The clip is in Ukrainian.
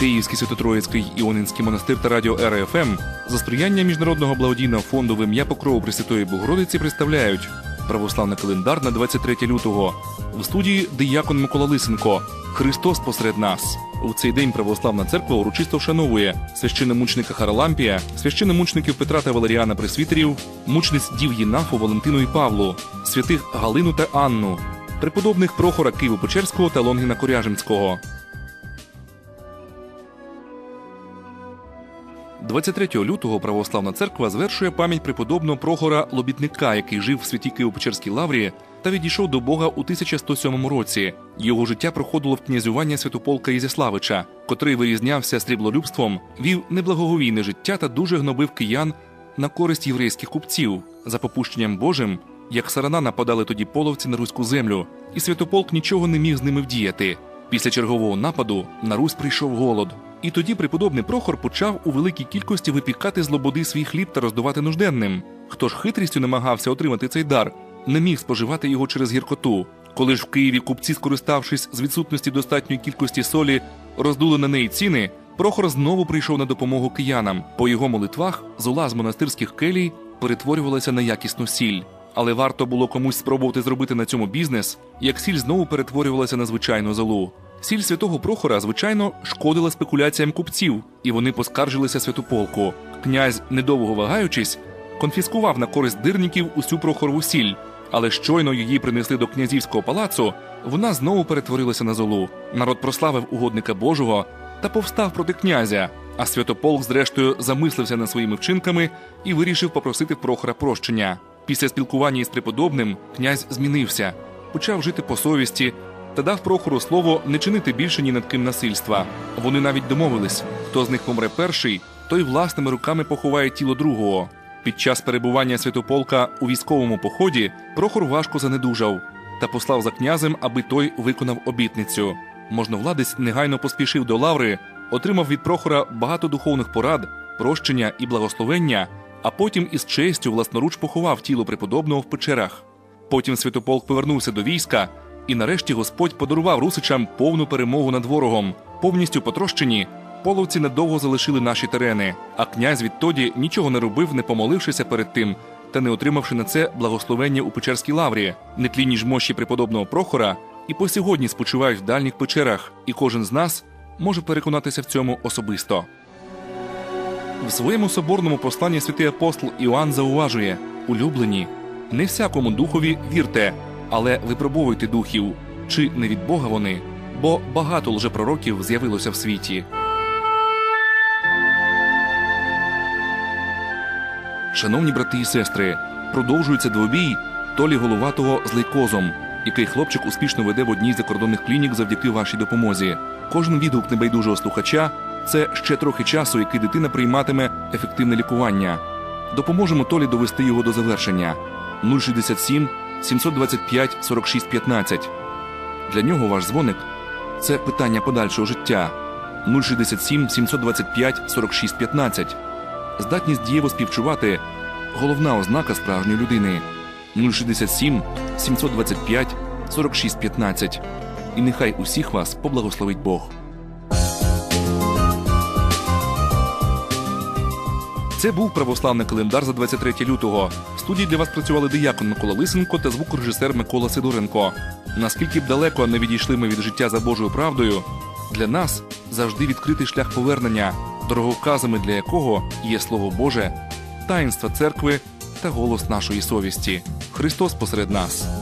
Київський Святотроїцький Іонинський монастир та радіо РФМ за сприяння міжнародного благодійного фонду в Покрову Пресвятої Богородиці представляють православний календар на 23 лютого. У студії диякон Микола Лисенко. Христос посеред нас. У цей день православна церква урочисто вшановує священномучника Харалампія, священномучників Петра та Валеріана Пресвітерів, мучниць дів Єнафу, Валентину і Павлу, святих Галину та Анну, преподобних Прохора Києво-Печерського та Лонгіна Коряжинського. 23 лютого православна церква звершує пам'ять преподобного Прохора Лобітника, який жив в святій Києво-Печерській лаврі та відійшов до Бога у 1107 році. Його життя проходило в князювання Святополка Ізяславича, котрий вирізнявся сріблолюбством, вів неблагоговійне життя та дуже гнобив киян на користь єврейських купців. За попущенням Божим, як сарана нападали тоді половці на руську землю, і Святополк нічого не міг з ними вдіяти. Після чергового нападу на Русь прийшов голод. І тоді преподобний Прохор почав у великій кількості випікати з лободи свій хліб та роздавати нужденним. Хто ж хитрістю намагався отримати цей дар, не міг споживати його через гіркоту. Коли ж в Києві купці, скориставшись з відсутності достатньої кількості солі, роздули на неї ціни, Прохор знову прийшов на допомогу киянам. По його молитвах зола з монастирських келій перетворювалася на якісну сіль. Але варто було комусь спробувати зробити на цьому бізнес, як сіль знову перетворювалася на звичайну золу. Сіль святого Прохора, звичайно, шкодила спекуляціям купців, і вони поскаржилися святополку. Князь, недовго вагаючись, конфіскував на користь дирників усю прохорову сіль, але щойно її принесли до князівського палацу, вона знову перетворилася на золу. Народ прославив угодника Божого та повстав проти князя. А святополк, зрештою, замислився над своїми вчинками і вирішив попросити Прохора прощення. Після спілкування із преподобним князь змінився, почав жити по совісті та дав Прохору слово не чинити більше ні над ким насильства. Вони навіть домовились, хто з них помре перший, той власними руками поховає тіло другого. Під час перебування святополка у військовому поході Прохор важко занедужав та послав за князем, аби той виконав обітницю. Можновладець негайно поспішив до лаври, отримав від Прохора багато духовних порад, прощення і благословення, а потім із честю власноруч поховав тіло преподобного в печерах. Потім святополк повернувся до війська, і нарешті Господь подарував русичам повну перемогу над ворогом, повністю потрощені. Половці недовго залишили наші терени, а князь відтоді нічого не робив, не помолившися перед тим та не отримавши на це благословення у Печерській лаврі, нетлінні ж мощі преподобного Прохора, і по сьогодні спочивають в дальніх печерах, і кожен з нас може переконатися в цьому особисто. В своєму соборному посланні святий апостол Іоанн зауважує: улюблені, не всякому духові вірте, але випробовуйте духів, чи не від Бога вони, бо багато лжепророків з'явилося в світі. Шановні брати і сестри, продовжується двобій Толі Головатого з лейкозом, який хлопчик успішно веде в одній з закордонних клінік завдяки вашій допомозі. Кожен відгук небайдужого слухача це ще трохи часу, який дитина прийматиме ефективне лікування. Допоможемо Толі довести його до завершення 067 725 46 15. Для нього ваш дзвоник це питання подальшого життя 067 725 46 15. Здатність дієво співчувати головна ознака справжньої людини 067 725 46 15. І нехай усіх вас поблагословить Бог. Це був православний календар за 23 лютого. В студії для вас працювали диякон Микола Лисенко та звукорежисер Микола Сидоренко. Наскільки б далеко не відійшли ми від життя за Божою правдою, для нас завжди відкритий шлях повернення, дороговказами для якого є Слово Боже, таїнства церкви та голос нашої совісті. Христос посеред нас.